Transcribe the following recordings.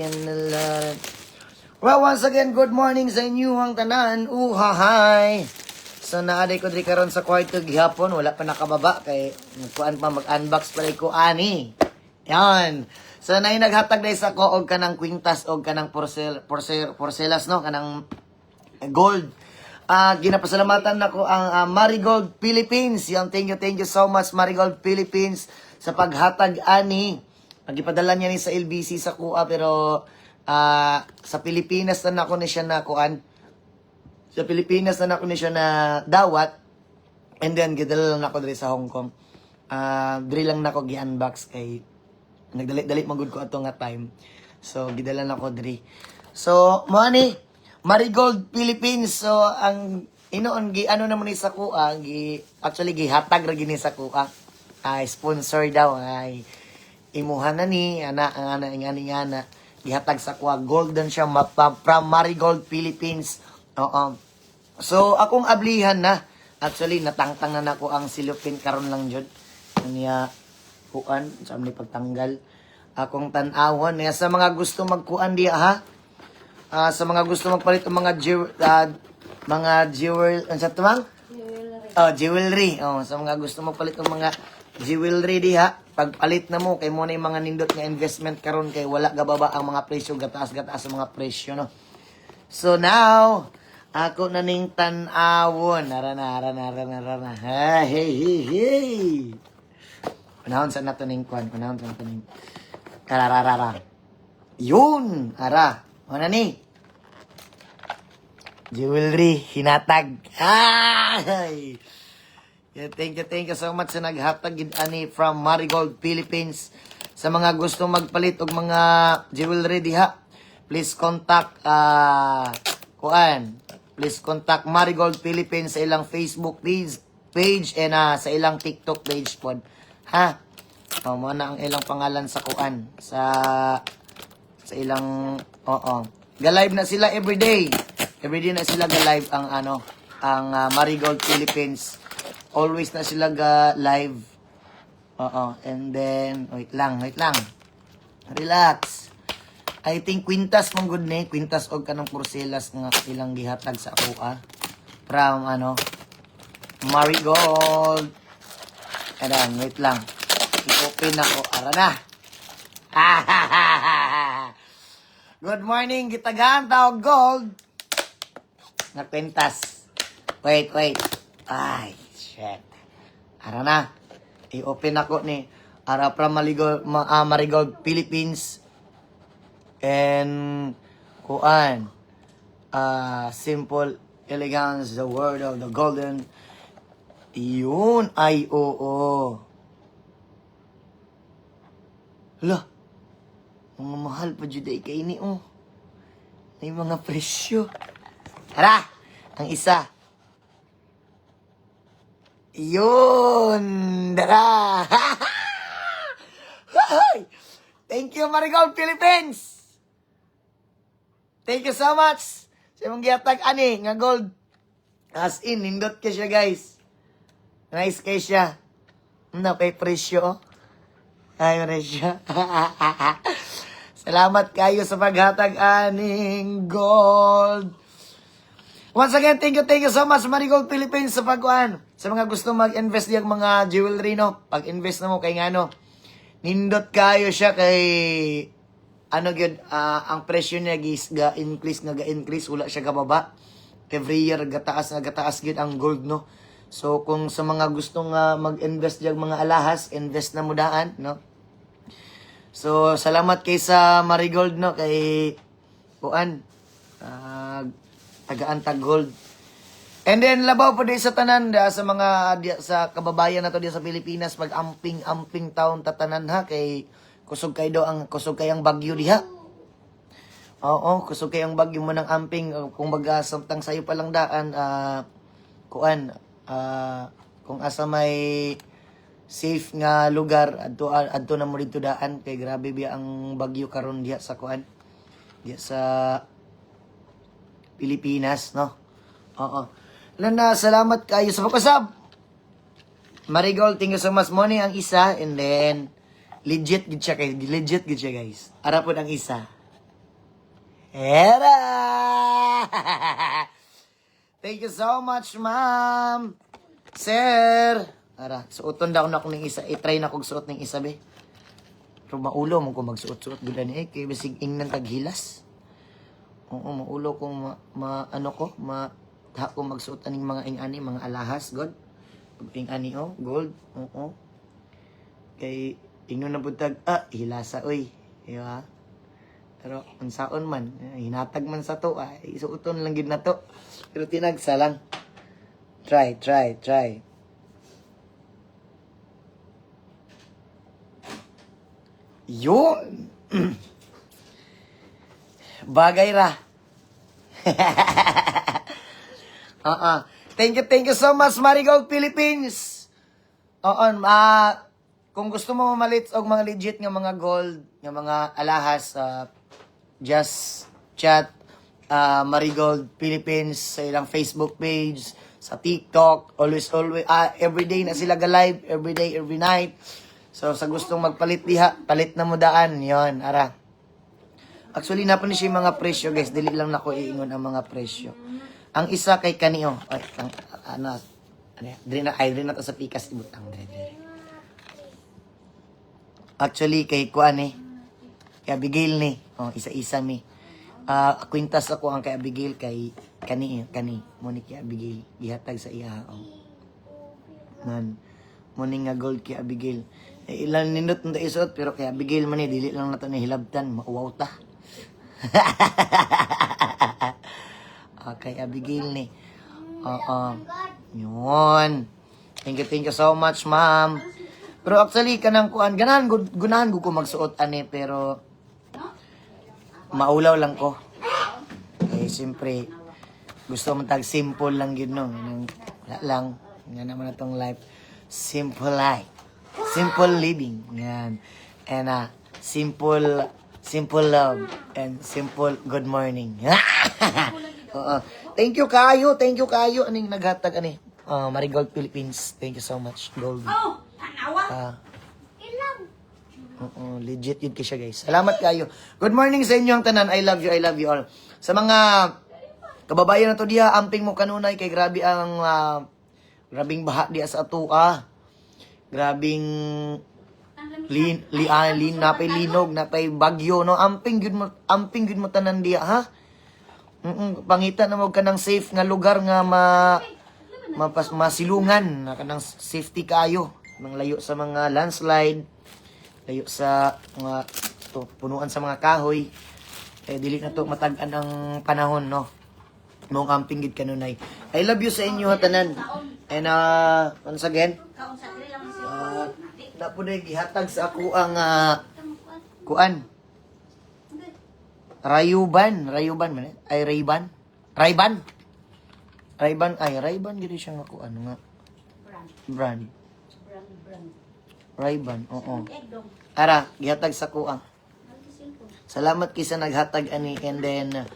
can learn. Well, once again, good morning sa inyo ang tanan. Uhahay! So, naaday ko diri karon sa kwarto gihapon. Wala pa nakababa kay kuan pa mag-unbox pa ko ani. Yan. So, na naghatag dahil sa ko og kanang kwintas og kanang porcel, porcel, porcelas, no? Kanang gold. Ah, ginapasalamatan nako ang ah, Marigold Philippines. Yung thank you, thank you so much Marigold Philippines sa paghatag ani. Nagipadala niya ni sa LBC sa kuha pero ah, sa Pilipinas na nako ni siya na kuan. Sa Pilipinas na nako ni siya na dawat. And then gidala lang nako diri sa Hong Kong. Ah, diri lang nako gi-unbox kay nagdali-dali magud ko ato nga time. So gidala nako diri. So mo ni Marigold Philippines. So, ang inoon gi ano naman ni sa kuha, gi actually gihatag ra gini sa kuha. Ay sponsor daw ay imuhan na ni ana ana ngani ana gihatag sa kuha golden siya ma- pa- from Marigold Philippines. Oo. So, akong ablihan na. Actually, natangtang na nako ang silupin karon lang jud. Niya kuan sa ni pagtanggal. Akong tan-awon niya sa mga gusto magkuan diya ha. Ah, sa mga gusto magpalit ng mga jew, ah, mga jewel, ano sa tumang? Oh, jewelry. Oh, sa mga gusto magpalit ng mga jewelry diha, pagpalit na mo kay mo na yung mga nindot nga investment karon kay wala gababa ang mga presyo gataas-gataas ang mga presyo no. So now, ako na ning tan-awon. Ara na, ara na, ara na. Hey, hey, hey. Panahon sa nato ning kwan, panahon sa nato ning karararara. Yun, ara. Ano ni? Jewelry, hinatag. Ay! Thank you, thank you so much sa naghatag ani from Marigold Philippines. Sa mga gusto magpalit og mga jewelry diha, please contact ah kuan. Please contact Marigold Philippines sa ilang Facebook page page and ah, sa ilang TikTok page pod. Ha? Oh, mo na ang ilang pangalan sa kuan sa sa ilang oo. Ga-live na sila everyday. Everyday na sila ga-live ang ano, ang ah, Marigold Philippines. Always na sila ga-live. Oo. And then, wait lang, wait lang. Relax. I think Quintas mong good ni. Quintas og kanang porcelas nga ilang gihatag sa ako ah. From ano, Marigold. Ayan, wait lang. I-open ako. Ara na. Good morning, gitagaan tawag gold. Nagpintas. Wait, wait. Ay, shit. Ara na. I-open ako ni Ara from Marigold, ma, ah, Marigold Philippines. And kuan. Ah, simple elegance, the word of the golden. Yun ay oo. Hala. Mga mahal pa jud ay kay ni oh. May mga presyo. Tara, ang isa. Yun! Dara! Thank you, Marigold Philippines! Thank you so much! Sa mong gihatag ani, nga gold. As in, nindot ka siya, guys. Nice kay siya. Na, pay presyo, oh. Ay, presyo. Salamat kayo sa paghatag aning gold. Once again, thank you, thank you so much, Marigold Philippines, sa pagkuhan. Sa mga gusto mag-invest yung mga jewelry, no? Pag-invest na mo kay nga, no? Nindot kayo siya kay... Ano yun, ah, ang presyo niya ga-increase nga ga-increase, wala siya kababa. Every year, gataas nga gataas yun ang gold, no? So, kung sa mga gusto nga mag-invest yung mga alahas, invest na mo daan, no? So, salamat kay sa Marigold, no? Kay Kuan. Uh, tagaan-tag gold. And then, labaw po sa tanan, da, sa mga, di, sa kababayan na to di sa Pilipinas, pag amping-amping taon tatanan ha, kay kusog kay daw ang, kusog kay ang bagyo diha. Oo, kusog kay ang bagyo mo ng amping, uh, kung baga, samtang sayo pa lang daan, ah, kuan, ah, kung asa may safe nga lugar adto adto na mo dito daan kay grabe biya ang bagyo karon diha sa kuan diha sa Pilipinas no oo Lana, salamat kayo sa pagkasab Marigold, thank you so much. Money ang isa, and then, legit gid siya, kay legit gid siya, guys. Ara po ang isa. Era! Thank you so much, ma'am. Sir. Ara, suoton daw na ako ng isa. I-try na kong suot ng isa, be. Pero maulo mo kung magsuot-suot gula ni eh. Kaya basig ing nang taghilas. Oo, maulo kung ma, ma- ano ko, ma, ha ko magsuot aning mga ing-ani, mga alahas, God. Ing-ani, oh, gold. Oo. Kay, ingnon na butag, ah, hilasa, uy. Diba? Pero, ang saon man, eh, hinatag man sa to, ah, isuoton lang gid na to. Pero tinagsa lang. Try, try, try. Yun! Bagay ra. Oo. Thank you, thank you so much, Marigold Philippines. Oo, ah, kung gusto mo mamalit og mga legit nga mga gold, nga mga alahas, ah, just chat ah, Marigold Philippines sa ilang Facebook page, sa TikTok, always, always, ah, everyday na sila ga-live, everyday, every night. So, sa gustong magpalit diha, palit na mo daan, yon ara. Actually, napan siya yung mga presyo, guys. Dili lang nako iingon ang mga presyo. Ang isa kay Kanio, ay, ang, ano, ano, na, ay, dili na to sa pikas, ibutang, dili, dili. Actually, kay Kuan eh, kay Abigail ni, oh, isa-isa mi. Ah, kwintas ako ang kay Abigail kay kani kani mo kay Abigail gihatag sa iya oh. Man, mo nga gold kay Abigail. Eh, ilan nindot nung isot pero kay Abigail man ni dili lang nato ni hilabtan mauwaw ta. Ah, kay Abigail ni. Oo. Yun. Thank you, thank you so much, ma'am. Pero actually, kanang kuan, ganahan, gunahan ko ko magsuot ani, pero maulaw lang ko. Eh, siyempre, gusto mo tag simple lang yun, no? Wala lang. Nga naman na tong life. Simple life. Simple living. Yan. And, uh, simple, simple love. And simple good morning. Oo. Thank you, Kayo. Thank you, Kayo. Aning naghatag, ani? Uh, Marigold Philippines. Thank you so much, Gold. Oh, tanawa. Ah. Oo, legit yun siya guys. Salamat kayo. Good morning sa inyo ang tanan. I love you, I love you all. Sa mga kababayan na to diha, amping mo kanunay kay grabe ang ah, grabing baha diha sa atua. Grabing lin li ah, lin napay linog, napay bagyo no. Amping gyud mo amping gyud mo tanan diha ha. Mm pangita na mo kanang safe nga lugar nga ma mapas masilungan na kanang safety kayo nang layo sa mga landslide layo sa mga to, punuan sa mga kahoy. Eh dili na to matagan ang panahon no? Mo camping gid kanunay I love you sa inyo ha, tanan. And uh, once again Kaon sa diri lang siya. uh, na po na gihatag sa ako ang ah, kuan Rayuban, Rayuban man eh? ay Rayban. Rayban. Rayban ay Rayban gid siya nga kuan nga Brand. brand. Brand. Rayban, oo. Ara, gihatag sa. Ano cellphone? Salamat kisa naghatag ani and then uh,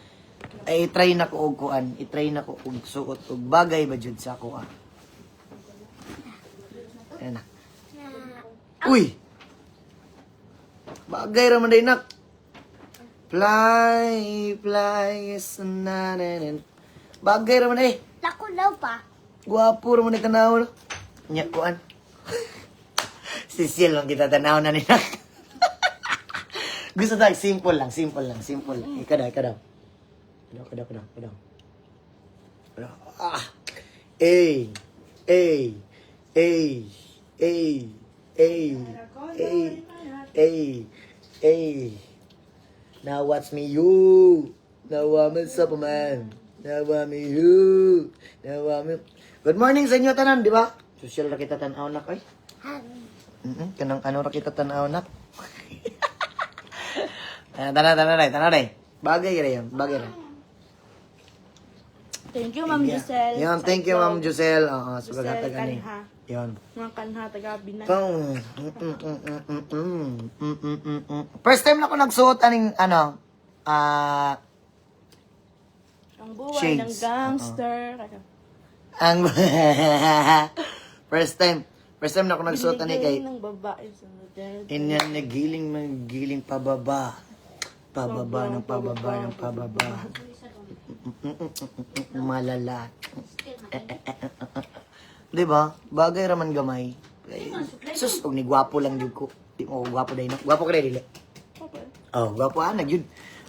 ay try na ko og kuan, i-try na ko og suot og bagay ba jud sa kuan. Ayan. Uy! Bagay raman day nak. Fly, fly, yes, na, na, na. Bagay raman day. Lakulaw pa. Gwapo raman day tanaw. Nyakuan. Sisil lang kita tanaw na ni nak. Gusto tag simple lang, simple lang, simple lang. Ikaw daw, ikaw daw. Ikaw daw, ikaw daw, ikaw daw. Ah! Ey! Ey! Ey! Ey! Ay! Ay! Ay! Ay! Now watch me you! Now I'm a superman! Now I'm a you! Now I'm a... Good morning sa inyo tanan, di ba? Social ra kita tanaw nak, ay? Mm kanang ano ra kita tanaw nak? Ah, tana, tana, tana, tana, Bagay ra yan, bagay ra. Thank you, Ma'am yeah. Giselle. Yun, thank you, Ma'am Giselle. Oo, uh, sugat ka gani. Yun. Mga kanha, taga binag. First time na ko nagsuot aning ano, ah, uh, ang buwan shades. ng gangster. Uh-oh. Ang First time. First time na ako nagsuot ani kay ng babae sa model. Nagiling magiling pababa. Pababa ng pababa ng pababa. Malala. Di ba? Bagay raman gamay. Sus, og ni gwapo lang jud ko. Di mo gwapo dahil. Gwapo ka dili. Oh, gwapo anak yun.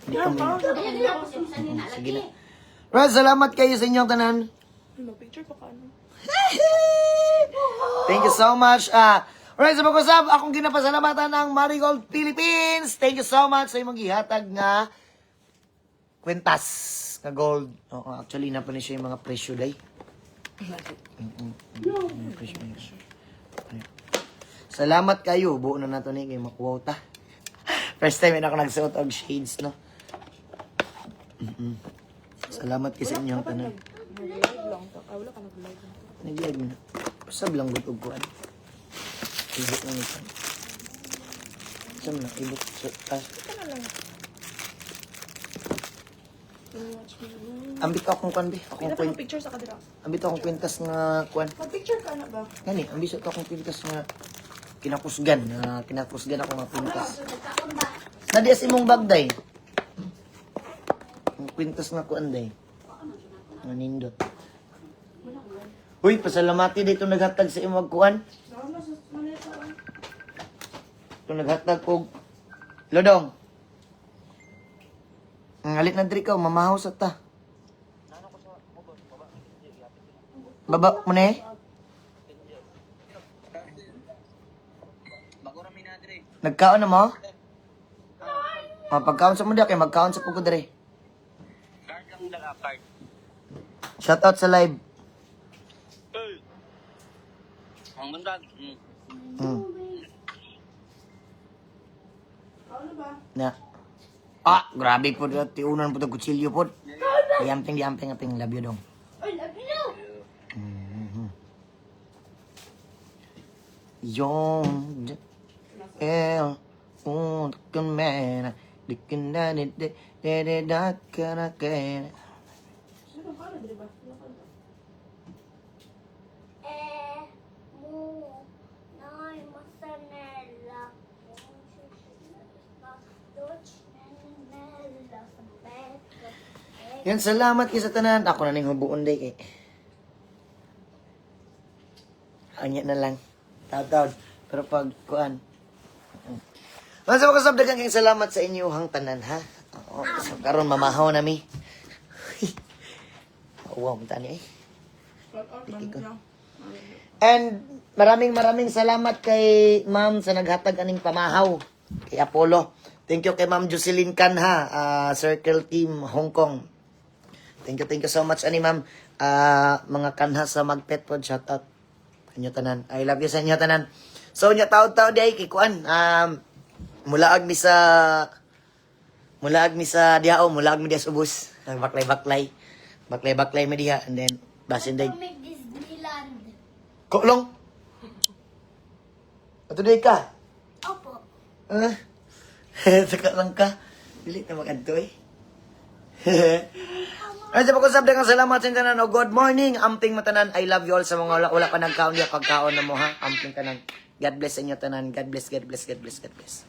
Di ka mo. Na Sige na. Well, salamat kayo sa inyong tanan. Ano, picture pa ka, ano? Thank you so much. Ah, Alright, sa pag-usap, akong ginapasalamatan ng Marigold Philippines. Thank you so much sa imong gihatag nga kwentas nga gold. Oo, actually, na pa ni siya yung mga presyo day. Mga presyo na yun. Ayun. Salamat kayo. Buo na nato ni kay makuwota. First time na ako nagsuot og shades, no? Mm-mm. Salamat kayo sa inyong tanan. Nag-live lang. Ah, wala ka nag-live. Nag-live na. Pasab lang gud og kuan. Ibot na nito. Saan na? Ibot sa taas. Ito na lang. Can you watch me? Ambit ko akong kuan, be. Akong Pina pa kwent. ng picture sa kadira. Ambit akong kwentas nga kuan. Mag-picture ka na ba? Gani, ambit ko akong kwentas nga kinakusgan. Na kinakusgan ako nga. Nagkaon ba? Nadias imong bagday. Ang kwintas nga kuan day. Nga nindot. Uy, pasalamati dito naghatag sa imong kuan. Sa. Ito naghatag og Lodong. Ang alit na diri ka, mamahaw sa ta. Baba mo na eh. Nagkaon na mo? Oh, pagkaon sa mo diya kay magkaon sa pugod diri. Card lang dala, card. Shout out sa live. Ang bundag. Mm. Hmm. Ano ba? Na. Ah, grabe po. Tiunan po ito kutsilyo po. Diamping, diamping, aping. Love you dong. Ay, love you. Yung el un con mena di kena de de de da kana kena Sino ka na, di ba? Sino ka na? Eh, mu, nay, masanela. Doch, nananela, sa beto. Yan, salamat kay sa tanan. Ako na ning hubuon day kay. Anya na lang. Taw-taw. Pero pag kuan. Mga sa mga kasabdagan kayong salamat sa inyo hang tanan ha. Oo, so karon mamahaw na mi. wow, tani eh. And maraming maraming salamat kay ma'am sa naghatag aning pamahaw kay Apollo. Thank you kay ma'am Jocelyn Canha, ah, Circle Team Hong Kong. Thank you, thank you so much ani ma'am. Ah, mga kanha sa Magpet pod shout out. Kanyo tanan. I love you sa inyo tanan. So nya taw-taw di ay kay kuan. Um, mulaag mi sa mulaag mi sa diao, mulaag mi diha sa ubos. Baklay-baklay. Baklay-baklay mi diha and then basin day Disneyland. Kolong. Ato day ka. Opo. Ah. Saka lang ka. Dili na mag-adto eh. Ay, sa pag-usap kang salamat sa tanan. O good morning, amping matanan. I love you all sa mga wala, wala pa nagkaon diya pagkaon na mo ha. Amping tanan. God bless inyo tanan. God bless, God bless, God bless, God bless.